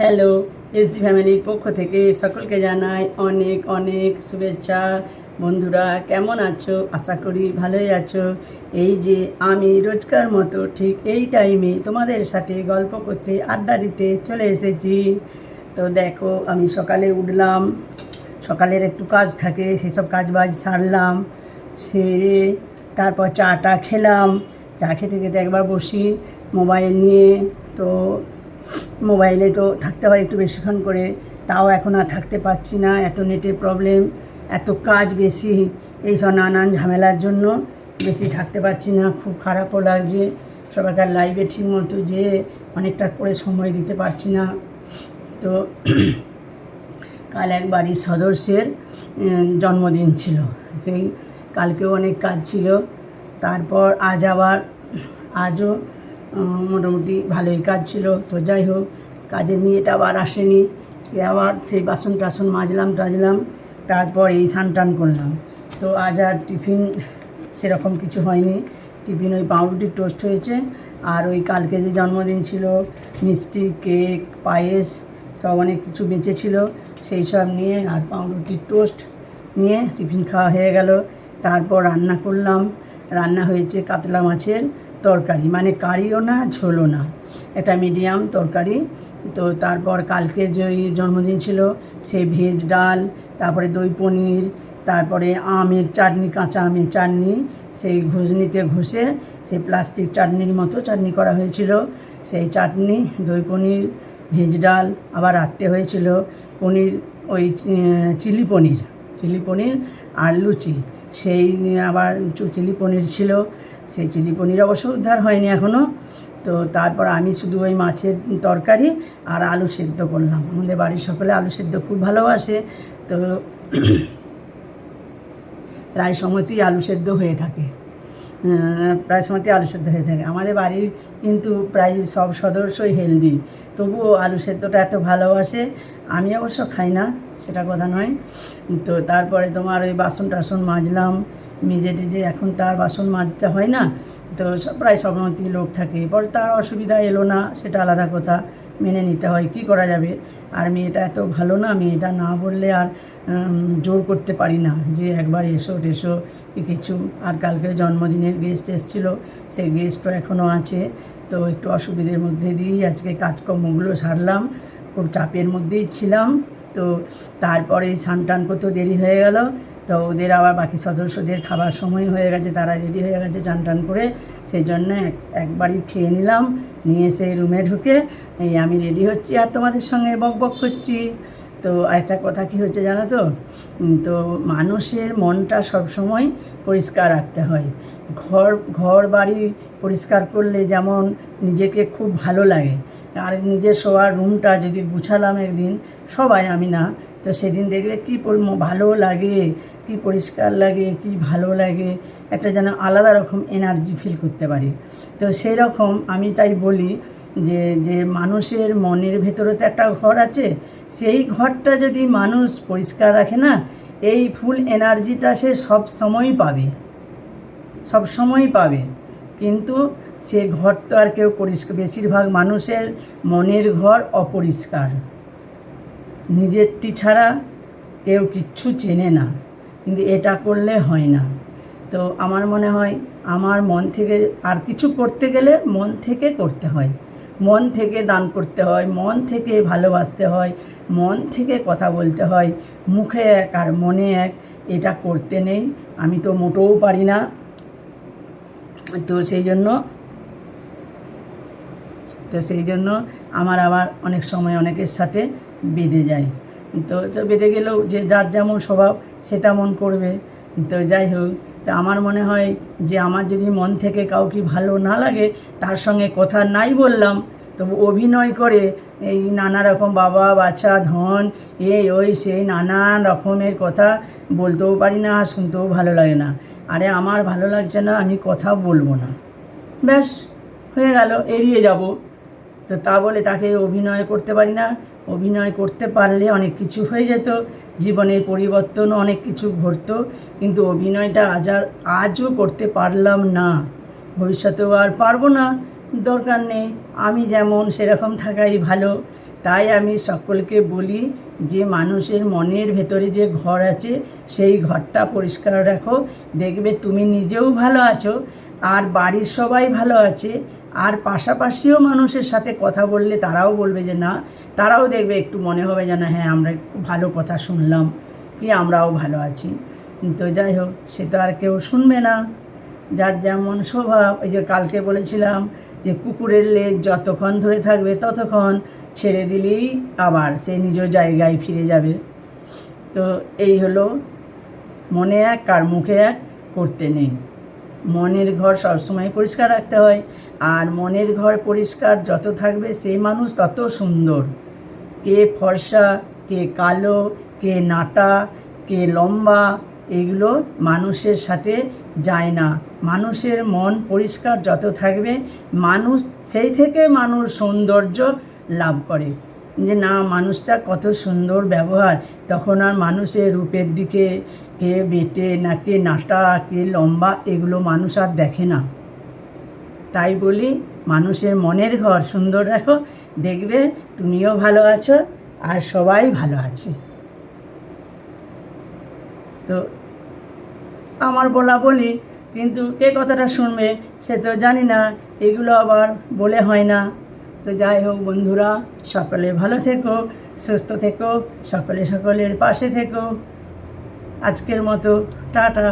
Hello SD ফ্যামিলির পক্ষ থেকে সকলকে জানাই অনেক অনেক শুভেচ্ছা। বন্ধুরা, কেমন আছো? আশা করি ভালোই আছো। এই যে আমি রোজকার মতো ঠিক এই টাইমে তোমাদের সাথে গল্প করতে, আড্ডা দিতে চলে এসেছি। তো দেখো, আমি সকালে উঠলাম। সকালের একটু কাজ থাকে, সেসব কাজ বাজ সারলাম, সেরে তারপর চাটা খেলাম। চা খেতে খেতে একবার বসি মোবাইল নিয়ে। তো মোবাইলে তো থাকতে হয় একটু বেশিক্ষণ করে, তাও এখন আর থাকতে পারছি না, এত নেটের প্রবলেম এত কাজ বেশি এইসব নানান ঝামেলার জন্য বেশি থাকতে পারছি না, খুব খারাপও লাগছে সবাইকার লাইভে ঠিক মতো যে অনেকটা করে সময় দিতে পারছি না। তো কাল এক বাড়ির সদস্যের জন্মদিন ছিল, সেই কালকেও অনেক কাজ ছিল, তারপর আজ আবার, আজও মোটামুটি ভালোই কাজ ছিল। তো যাই হোক, কাজের মেয়েটা আবার আসেনি। সে আবার সেই বাসন টাসন মাজলাম, টাজলাম, তারপর এই স্নান টান করলাম। তো আজ আর টিফিন সেরকম কিছু হয়নি। টিফিন ওই পাউরুটির টোস্ট হয়েছে। আর ওই কালকে যে জন্মদিন ছিল, মিষ্টি, কেক, পায়েস, সব অনেক কিছু বেঁচেছিল সেই সব নিয়ে আর পাউরুটির টোস্ট নিয়ে টিফিন খাওয়া হয়ে গেল। তারপর রান্না করলাম। রান্না হয়েছে কাতলা মাছের। তরকারি মানে কারিও না, ঝোলও না। একটা মিডিয়াম তরকারি। তো তারপর কালকে যে জন্মদিন ছিল সেই ভেজ ডাল, তারপরে দই পনির, তারপরে আমের চাটনি, কাঁচা আমের চাটনি, সেই ঘুষনিতে ঘুষে, সেই প্লাস্টিক চাটনির মতো চাটনি করা হয়েছিল। সেই চাটনি, দই পনির ভেজ ডাল আবার রাত্রে হয়েছিল। পনির, ওই চিলি পনির চিলি পনির আর লুচি। সেই আবার চিলি পনির ছিল। সেই চিলি পনির অবশ্য উদ্ধার হয়নি এখনও তো তারপর আমি শুধু ওই মাছের তরকারি আর আলু সেদ্ধ করলাম। আমাদের বাড়ির সকলে আলু সেদ্ধ খুব ভালোবাসে। তো প্রায় সময়তেই আলু সেদ্ধ হয়ে থাকে। প্রায় সময়তেই আলু সেদ্ধ হয়ে থাকে? আমাদের বাড়ির কিন্তু প্রায় সব সদস্যই হেলদি তবুও আলু সেদ্ধটা এত ভালোবাসে আমি অবশ্য খাই না, সেটা কথা নয়। তো তারপরে তোমার ওই বাসন টাসন মাজলাম, মেজে টেজে এখন তার বাসন মাজতে হয় না, তো প্রায় সব লোক থাকে পরে তার অসুবিধা এলো না, সেটা আলাদা কথা। মেনে নিতে হয়, কি করা যাবে? আর মেয়েটা এত ভালো না, মেয়েটা না বললে আর জোর করতে পারি না যে একবার এসো, টেসো কিছু। আর কালকে জন্মদিনের গেস্ট এসেছিল, সেই গেস্টও এখনও আছে। তো একটু অসুবিধের মধ্যে দিয়েই আজকে কাজকর্মগুলো সারলাম, খুব চাপের মধ্যেই ছিলাম। তো তারপরে স্নান টান করতেও দেরি হয়ে গেল। তো ওদের আবার বাকি সদস্যদের খাবার সময় হয়ে গেছে, তারা রেডি হয়ে গেছে চান টান করে। সেই জন্য এক, একবারই খেয়ে নিলাম, নিয়ে সেই রুমে ঢুকে এই আমি রেডি হচ্ছি আর তোমাদের সঙ্গে বক বক করছি। তো একটা কথা কি হচ্ছে জানো তো? তো মানুষের মনটা সবসময় পরিষ্কার রাখতে হয়। ঘর ঘর বাড়ি পরিষ্কার করলে যেমন নিজেকে খুব ভালো লাগে। আর নিজের শোয়ার রুমটা যদি গুছালাম একদিন, সবাই আমি না তো সেদিন দেখলে কী ভালো লাগে, কি পরিষ্কার লাগে, কি ভালো লাগে, একটা যেন আলাদা রকম এনার্জি ফিল করতে পারি। তো সেই রকম আমি তাই বলি যে যে মানুষের মনের ভেতরে তো একটা ঘর আছে, সেই ঘরটা যদি মানুষ পরিষ্কার রাখে না, এই ফুল এনার্জিটা সে সব সময়ই পাবে। সব সময়ই পাবে। কিন্তু সে ঘর তো আর কেউ পরিষ্কার বেশিরভাগ মানুষের মনের ঘর অপরিষ্কার। নিজেরটি ছাড়া কেউ কিচ্ছু চেনে না, কিন্তু এটা করলে হয় না। তো আমার মনে হয়, আমার মন থেকে আর কিছু করতে গেলে মন থেকে করতে হয়। মন থেকে দান করতে হয়, মন থেকে ভালোবাসতে হয়, মন থেকে কথা বলতে হয়, মুখে এক আর মনে এক, এটা করতে নেই, আমি তো মোটেও পারি না। তো সেই জন্য, তো সেই জন্য আমার আবার অনেক সময় অনেকের সাথে বেঁধে যায়। তো বেঁধে গেলেও যে যার যেমন স্বভাব, সে তেমন করবে। তো যাই হোক, তো আমার মনে হয় যে আমার যদি মন থেকে কাউকে ভালো না লাগে, তার সঙ্গে কথা নাই বললাম, তবু অভিনয় করে এই নানা রকম বাবা বাচ্চা ধন, এই, ওই, সেই নানান রকমের কথা বলতেও পারি না আর শুনতেও ভালো লাগে না। আরে আমার ভালো লাগছে না, আমি কথা বলব না। ব্যাস, হয়ে গেল, এড়িয়ে যাব। তো তা বলে তাকে অভিনয় করতে পারি না। অভিনয় করতে পারলে অনেক কিছু হয়ে যেত। জীবনের পরিবর্তন অনেক কিছু ঘটতো। কিন্তু অভিনয়টা আজ আর আজও করতে পারলাম না। ভবিষ্যতেও আর পারব না। দরকার নেই। আমি যেমন সেরকম থাকাই ভালো। তাই আমি সকলকে বলি যে মানুষের মনের ভেতরে যে ঘর আছে, সেই ঘরটা পরিষ্কার রাখো। দেখবে তুমি নিজেও ভালো আছো। আর বাড়ির সবাই ভালো আছে, আর পাশাপাশিও মানুষের সাথে কথা বললে তারাও বলবে যে, না, তারাও দেখবে, একটু মনে হবে যেন হ্যাঁ আমরা খুব ভালো কথা শুনলাম, কি আমরাও ভালো আছি। তো যাই হোক, সে তো আর কেউ শুনবে না। যার যেমন স্বভাব, এই যে কালকে বলেছিলাম যে, কুকুরের লেজ যতক্ষণ ধরে থাকবে, ততক্ষণ ছেড়ে দিলেই আবার সে নিজ জায়গায় ফিরে যাবে। তো এই হলো, মনে এক আর মুখে এক, করতে নেই। মনের ঘর সবসময় পরিষ্কার রাখতে হয়। আর মনের ঘর পরিষ্কার যত থাকবে সেই মানুষ তত সুন্দর। কে ফর্সা, কে কালো, কে নাটা, কে লম্বা, এগুলো মানুষের সাথে যায় না। মানুষের মন পরিষ্কার যত থাকবে, মানুষ, সেই থেকে মানুষ সৌন্দর্য লাভ করে। যে না, মানুষটা কত সুন্দর ব্যবহার। তখন আর মানুষের রূপের দিকে কে বেটে না, কে নাটা, কে লম্বা, এগুলো মানুষ আর দেখে না। তাই বলি, মানুষের মনের ঘর সুন্দর রাখো, দেখবে তুমিও ভালো আছো আর সবাই ভালো আছে। তো আমার বলা বলি, কিন্তু কে কথাটা শুনবে সে তো জানি না, এগুলো আবার বলে হয় না। তো যাই হোক বন্ধুরা, সকলে ভালো থেকো, সুস্থ থেকো, সকলে সকলের পাশে থেকো। আজকের মতো টাটা।